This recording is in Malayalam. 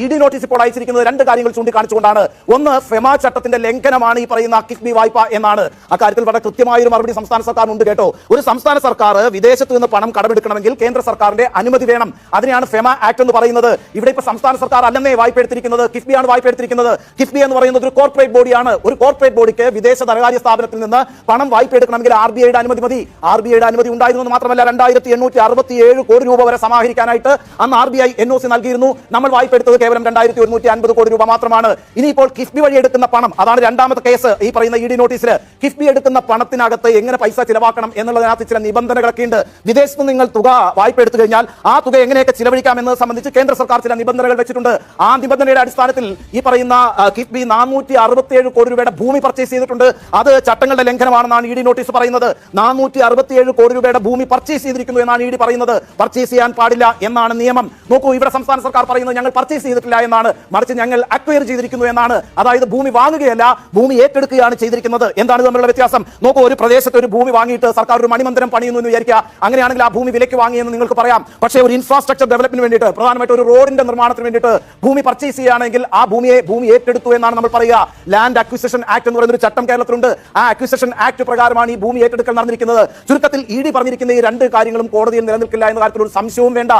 ഇ ഡി നോട്ടീസ് ഇപ്പോൾ അയച്ചിരിക്കുന്നത് രണ്ട് കാര്യങ്ങൾ ചൂണ്ടിക്കാണിച്ചുകൊണ്ടാണ്. ഒന്ന് ഫെമ ചട്ടത്തിന്റെ ലംഘനമാണ് ഈ പറയുന്ന കിഫ്ബി വായ്പ എന്നാണ്. അക്കാര്യത്തിൽ വളരെ കൃത്യമായ ഒരു മറുപടി സംസ്ഥാന സർക്കാരിനുണ്ട് കേട്ടോ. ഒരു സംസ്ഥാന സർക്കാർ വിദേശത്ത് നിന്ന് പണം കടമെടുക്കണമെങ്കിൽ കേന്ദ്ര സർക്കാരിന്റെ അനുമതി വേണം. അതിനെയാണ് ഫെമ ആക്ട് എന്ന് പറയുന്നത്. ഇവിടെ ഇപ്പൊ സംസ്ഥാന സർക്കാർ അല്ലെന്നേ വായ്പ എടുത്തിരിക്കുന്നത്. കിഫ്ബിയാണ് വായ്പ എടുത്തിരിക്കുന്നത്. കിഫ്ബി എന്ന് പറയുന്നത് ഒരു കോർപ്പറേറ്റ് ബോഡിയാണ്. ഒരു കോർപ്പറേറ്റ് ബോഡിക്ക് വിദേശ ധനകാര്യ സ്ഥാപനത്തിൽ നിന്ന് പണം വായ്പ എടുക്കണമെങ്കിൽ ആർ ബി ഐയുടെ അനുമതി മതി. ആർ ബി ഐയുടെ അനുമതി ഉണ്ടായിരുന്നു മാത്രമല്ല രണ്ടായിരത്തി എണ്ണൂറ്റി അറുപത്തി ഏഴ് കോടി രൂപ വരെ സമാഹരിക്കാനായിട്ട് അന്ന് R B I N O C നൽകിയിരുന്നു. നമ്മൾ വായ്പ എടുത്തത് കേവലം രണ്ടായിരത്തി ഒരുന്നൂറ്റി അൻപത് കോടി രൂപ മാത്രമാണ്. ഇനിയിപ്പോൾ കിഫ്ബി വഴി എടുക്കുന്ന പണം അതാണ് രണ്ടാമത്തെ കേസ്. ഈ പറയുന്ന ഇ ഡി നോട്ടീസിൽ കിഫ്ബി എടുക്കുന്ന പണത്തിനകത്ത് എങ്ങനെ പൈസ ചിലവാക്കണം എന്നുള്ളതിനകത്ത് ചില നിബന്ധനകളൊക്കെ ഉണ്ട്. വിദേശത്ത് നിങ്ങൾ തുക വായ്പ എടുത്തു കഴിഞ്ഞാൽ ആ തുക എങ്ങനെയൊക്കെ ചിലവഴിക്കാം എന്നത് സംബന്ധിച്ച് കേന്ദ്ര സർക്കാർ ചില നിബന്ധനകൾ വെച്ചിട്ടുണ്ട്. ആ നിബന്ധനയുടെ അടിസ്ഥാനത്തിൽ ഈ പറയുന്ന കിഫ്ബി നാനൂറ്റി അറുപത്തിയേഴ് കോടി രൂപയുടെ ഭൂമി പർച്ചേസ് ചെയ്തിട്ടുണ്ട്. അത് ചട്ടങ്ങളുടെ ലംഘനമാണെന്നാണ് ഇ ഡി നോട്ടീസ് പറയുന്നത്. നാനൂറ്റി അറുപത്തിയേഴ് കോടി രൂപയുടെ ഭൂമി പർച്ചേസ് ചെയ്തിരിക്കുന്നു എന്നാണ് ഇ ഡി പറയുന്നത്. പർച്ചേസ് ചെയ്യാൻ പാടില്ല എന്നാണ് നിയമം. നോക്കൂ ഇവിടെ സംസ്ഥാന സർക്കാർ പറയുന്നത് ഞങ്ങൾ പർച്ചേസ് ചെയ്തിട്ടില്ല എന്നാണ്. മറിച്ച് ഞങ്ങൾ അക്വയർ ചെയ്തിരിക്കുന്നു എന്നാണ്. അതായത് ഭൂമി വാങ്ങുകയല്ല ഭൂമി ഏറ്റെടുക്കുകയാണ് ചെയ്തിരിക്കുന്നത്. എന്താണ് തമ്മിലുള്ള വ്യത്യാസം? നോക്കൂ ഒരു പ്രദേശത്ത് ഒരു ഭൂമി വാങ്ങിയിട്ട് സർക്കാർ ഒരു മണിമന്ദിരം പണിയുന്നു എന്ന് വിചാരിക്കുക. അങ്ങനെയാണെങ്കിൽ ആ ഭൂമി വിലയ്ക്ക് വാങ്ങിയെന്ന് നിങ്ങൾക്ക് പറയാം. പക്ഷേ ഒരു ഇൻഫ്രാസ്ട്രക്ചർ ഡെവലപ്മെന്റ് വേണ്ടിയിട്ട് പ്രധാനമായിട്ട് ഒരു റോഡിന്റെ നിർമ്മാണത്തിന് വേണ്ടിയിട്ട് ഭൂമി പർച്ചേസ് ചെയ്യുകയാണെങ്കിൽ ആ ഭൂമിയെ ഭൂമി ഏറ്റെടുത്തു എന്നാണ് നമ്മൾ പറയുക. ലാൻഡ് അക്വിസിഷൻ ആക്ട് എന്ന് പറയുന്ന ഒരു ചട്ടം കേരളത്തിലുണ്ട്. ആ അക്വിസിഷൻ ആക്ട് പ്രകാരമാണ് ഈ ഭൂമി ഏറ്റെടുക്കൽ നടന്നിരിക്കുന്നത്. ചുരുക്കത്തിൽ ഇ ഡി പറഞ്ഞിരിക്കുന്ന ഈ രണ്ട് കാര്യങ്ങളും കോടതിയിൽ നിലനിൽക്കില്ല എന്ന കാര്യത്തിൽ ഒരു സംശയവും വേണ്ട.